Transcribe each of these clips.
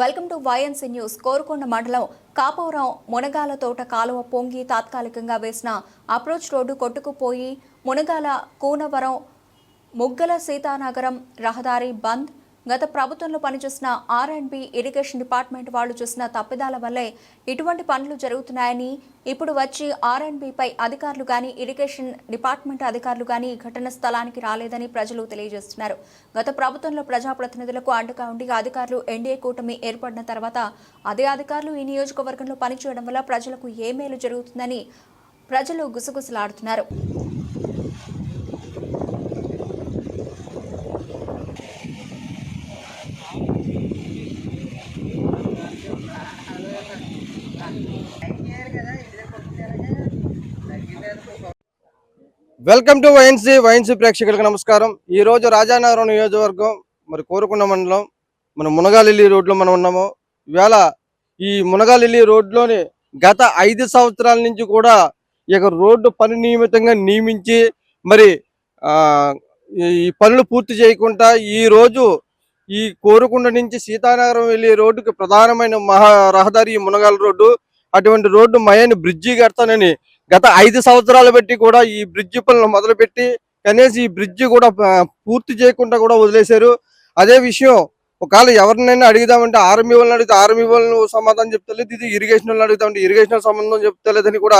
Welcome to YNC news. Korukonda మండలం కాపవరం మునగాల తోట కాలువ పొంగి తాత్కాలికంగా వేసిన అప్రోచ్ రోడ్డు కొట్టుకుపోయి మునగాల కూనవరం ముగ్గల సీతానగరం రహదారి బంద్ గత ప్రభుత్వంలో పనిచేసిన R and B irrigation department వాళ్ళు చేసిన తప్పిదాల వల్లే ఇటువంటి పనులు జరుగుతున్నాయని ఇప్పుడు వచ్చి ఆర్ అండ్ బిపై అధికారులు కానీ ఇరిగేషన్ డిపార్ట్మెంట్ అధికారులు కానీ ఘటన స్థలానికి రాలేదని ప్రజలు తెలియజేస్తున్నారు. గత ప్రభుత్వంలో ప్రజాప్రతినిధులకు అండగా ఉండి అధికారులు ఎన్డీఏ కూటమి ఏర్పడిన తర్వాత అదే అధికారులు ఈ నియోజకవర్గంలో పనిచేయడం వల్ల ప్రజలకు ఏ మేలు జరుగుతుందని ప్రజలు గుసగుసలాడుతున్నారు. వెల్కమ్ టు వైఎన్సీ వైఎన్సీ ప్రేక్షకులకు నమస్కారం. ఈ రోజు రాజానగరం నియోజకవర్గం మరి కోరుకున్న మండలం మన మునగాలిల్లి రోడ్లో మనం ఉన్నాము. ఇవాళ ఈ మునగాలిల్లి రోడ్లోని గత ఐదు సంవత్సరాల నుంచి కూడా ఇక రోడ్డు పని నియమితంగా నియమించి మరి ఆ, ఈ పనులు పూర్తి చేయకుండా ఈ రోజు ఈ కోరుకుండ నుంచి సీతానగరం వెళ్ళే రోడ్డుకి ప్రధానమైన మహా రహదారి ఈ మునగాల రోడ్డు. అటువంటి రోడ్డు మయాన్ని బ్రిడ్జి కడతానని గత ఐదు సంవత్సరాలు బట్టి కూడా ఈ బ్రిడ్జి పనులు మొదలుపెట్టి కనీసం ఈ బ్రిడ్జి కూడా పూర్తి చేయకుండా కూడా వదిలేశారు. అదే విషయం ఒకవేళ ఎవరినైనా అడిగిదామంటే ఆర్మీ వాళ్ళని అడిగితే ఆర్మీ వాళ్ళు సమాధానం చెప్తలేదు ఇది ఇరిగేషన్ వాళ్ళని అడుగుతామంటే ఇరిగేషన్ సంబంధం చెప్తలేదని కూడా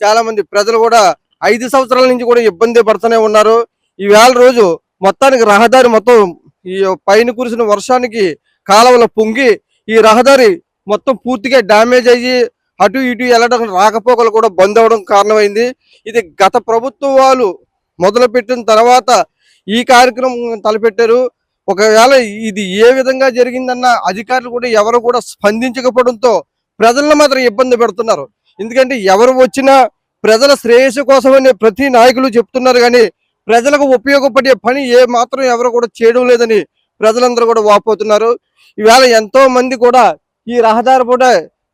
చాలా మంది ప్రజలు కూడా ఐదు సంవత్సరాల నుంచి కూడా ఇబ్బంది పడుతూనే ఉన్నారు. ఈ రోజు మొత్తానికి రహదారి మొత్తం ఈ పైన కురిసిన వర్షానికి కాలువలో పొంగి ఈ రహదారి మొత్తం పూర్తిగా డ్యామేజ్ అయ్యి అటు ఇటు వెళ్ళడం రాకపోకలు కూడా బంద్ అవడం కారణమైంది. ఇది గత ప్రభుత్వం వాళ్ళు మొదలుపెట్టిన తర్వాత ఈ కార్యక్రమం తలపెట్టారు. ఒకవేళ ఇది ఏ విధంగా జరిగిందన్న అధికారులు కూడా ఎవరు కూడా స్పందించకపోవడంతో ప్రజలను మాత్రం ఇబ్బంది పెడుతున్నారు. ఎందుకంటే ఎవరు వచ్చినా ప్రజల శ్రేయస్సు కోసమని ప్రతి నాయకులు చెప్తున్నారు కానీ ప్రజలకు ఉపయోగపడే పని ఏ మాత్రం ఎవరు కూడా చేయడం లేదని ప్రజలందరూ కూడా వాపోతున్నారు. ఈవేళ ఎంతో మంది కూడా ఈ రహదారి పూట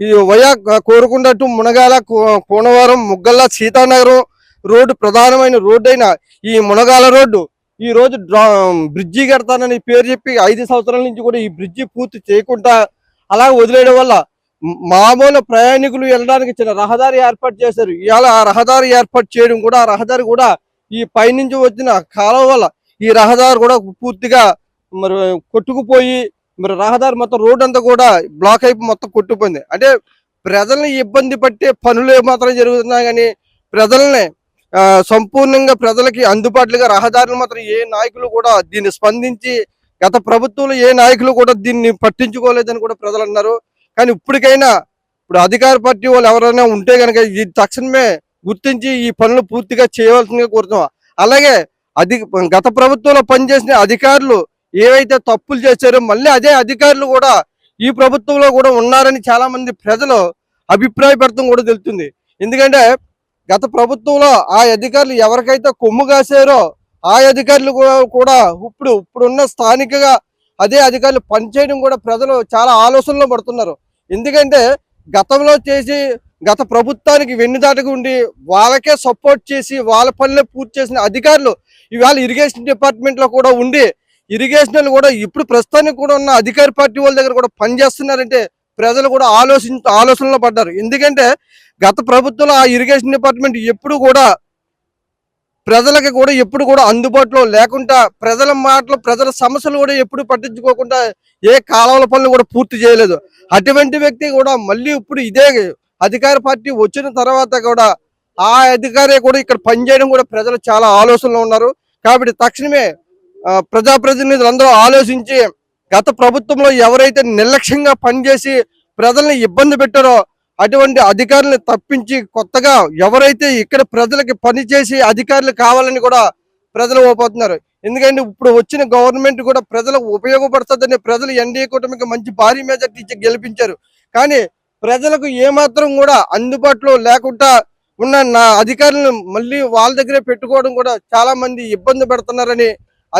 ఈ వయా కోరుకున్నట్టు మునగాల కో- కోనవరం ముగ్గల్ల సీతానగరం రోడ్డు ప్రధానమైన రోడ్డు అయిన ఈ మునగాల రోడ్డు. ఈ రోజు బ్రిడ్జి కడతానని పేరు చెప్పి ఐదు సంవత్సరాల నుంచి కూడా ఈ బ్రిడ్జి పూర్తి చేయకుండా అలా వదిలేయడం వల్ల మామూలు ప్రయాణికులు వెళ్ళడానికి చిన్న రహదారి ఏర్పాటు చేశారు. ఇవాళ ఆ రహదారి ఏర్పాటు చేయడం కూడా ఆ రహదారి కూడా ఈ పైనుంచి వచ్చిన కాలం వల్ల ఈ రహదారి కూడా పూర్తిగా మరి కొట్టుకుపోయి మరి రహదారి మొత్తం రోడ్ అంతా కూడా బ్లాక్ అయిపోయి మొత్తం కొట్టుపోయింది అంటే ప్రజల్ని ఇబ్బంది పట్టే పనులు మాత్రం జరుగుతున్నాయి కానీ ప్రజల్ని ఆ, సంపూర్ణంగా ప్రజలకి అందుబాటులుగా రహదారులు మాత్రం ఏ నాయకులు కూడా దీన్ని స్పందించి గత ప్రభుత్వంలో ఏ నాయకులు కూడా దీన్ని పట్టించుకోలేదని కూడా ప్రజలు అన్నారు కానీ ఇప్పటికైనా ఇప్పుడు అధికార పార్టీ వాళ్ళు ఎవరైనా ఉంటే కనుక ఇది తక్షణమే గుర్తించి ఈ పనులు పూర్తిగా చేయవలసిందిగా కోరుతున్నాం. అలాగే అధిక గత ప్రభుత్వంలో పనిచేసిన అధికారులు ఏవైతే తప్పులు చేశారో మళ్ళీ అదే అధికారులు కూడా ఈ ప్రభుత్వంలో కూడా ఉన్నారని చాలా మంది ప్రజలు అభిప్రాయపడటం కూడా తెలుస్తుంది. ఎందుకంటే గత ప్రభుత్వంలో ఆ అధికారులు ఎవరికైతే కొమ్ము కాసారో ఆ అధికారులు కూడా- కూడా ఇప్పుడు ఇప్పుడున్న స్థానికగా అదే అధికారులు పనిచేయడం కూడా ప్రజలు చాలా ఆలోచనలో పడుతున్నారు. ఎందుకంటే గతంలో చేసి గత ప్రభుత్వానికి వెన్నుదాటగా ఉండి వాళ్ళకే సపోర్ట్ చేసి వాళ్ళ పనులే పూర్తి చేసిన అధికారులు ఇవాళ ఇరిగేషన్ డిపార్ట్మెంట్లో కూడా ఉండి ఇరిగేషన్ వాళ్ళు కూడా ఇప్పుడు ప్రస్తుతానికి కూడా ఉన్న అధికార పార్టీ వాళ్ళ దగ్గర కూడా పనిచేస్తున్నారంటే ప్రజలు కూడా ఆలోచించ ఆలోచనలో పడ్డారు. ఎందుకంటే గత ప్రభుత్వంలో ఆ ఇరిగేషన్ డిపార్ట్మెంట్ ఎప్పుడు కూడా ప్రజలకి కూడా ఎప్పుడు కూడా అందుబాటులో లేకుండా ప్రజల మాటలు ప్రజల సమస్యలు కూడా ఎప్పుడు పట్టించుకోకుండా ఏ కాలువల పనులు కూడా పూర్తి చేయలేదు. అటువంటి వ్యక్తి కూడా మళ్ళీ ఇప్పుడు ఇదే అధికార పార్టీ వచ్చిన తర్వాత కూడా ఆ అధికారి కూడా ఇక్కడ పనిచేయడం కూడా ప్రజలు చాలా ఆలోచనలో ఉన్నారు. కాబట్టి తక్షణమే ఆ, అందరూ ఆలోచించి గత ప్రభుత్వంలో ఎవరైతే నిర్లక్ష్యంగా పనిచేసి ప్రజల్ని ఇబ్బంది పెట్టారో అటువంటి అధికారులను తప్పించి కొత్తగా ఎవరైతే ఇక్కడ ప్రజలకి పనిచేసి అధికారులు కావాలని కూడా ప్రజలు ఓపోతున్నారు ఎందుకంటే ఇప్పుడు వచ్చిన గవర్నమెంట్ కూడా ప్రజలకు ఉపయోగపడుతుందని ప్రజలు ఎన్డీఏ కూటమికి మంచి భారీ మెజార్టీ ఇచ్చి గెలిపించారు. కానీ ప్రజలకు ఏమాత్రం కూడా అందుబాటులో లేకుండా ఉన్న నా అధికారులను మళ్ళీ వాళ్ళ దగ్గరే పెట్టుకోవడం కూడా చాలా మంది ఇబ్బంది పెడుతున్నారని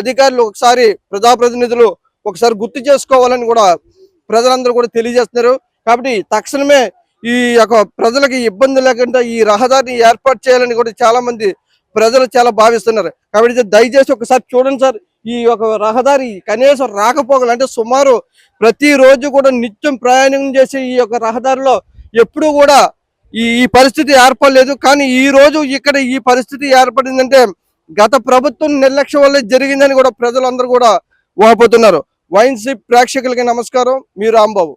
అధికారులు ఒకసారి ప్రజాప్రతినిధులు ఒకసారి గుర్తు చేసుకోవాలని కూడా ప్రజలందరూ కూడా తెలియజేస్తున్నారు. కాబట్టి తక్షణమే ఈ యొక్క ప్రజలకి ఇబ్బంది లేకుండా ఈ రహదారిని ఏర్పాటు చేయాలని కూడా చాలా మంది ప్రజలు చాలా భావిస్తున్నారు. కాబట్టి దయచేసి ఒకసారి చూడండి సార్ ఈ యొక్క రహదారి కనీసం రాకపోగలు అంటే సుమారు ప్రతిరోజు కూడా నిత్యం ప్రయాణం చేసే ఈ యొక్క రహదారిలో ఎప్పుడూ కూడా ఈ పరిస్థితి ఏర్పడలేదు. కానీ ఈ రోజు ఇక్కడ ఈ పరిస్థితి ఏర్పడిందంటే గత ప్రభుత్వం నిర్లక్ష్యం వల్ల జరిగిందని కూడా ప్రజలందరూ కూడా ఊహపోతున్నారు. వైన్సీ ప్రేక్షకులకి నమస్కారం. మీ రాంబాబు.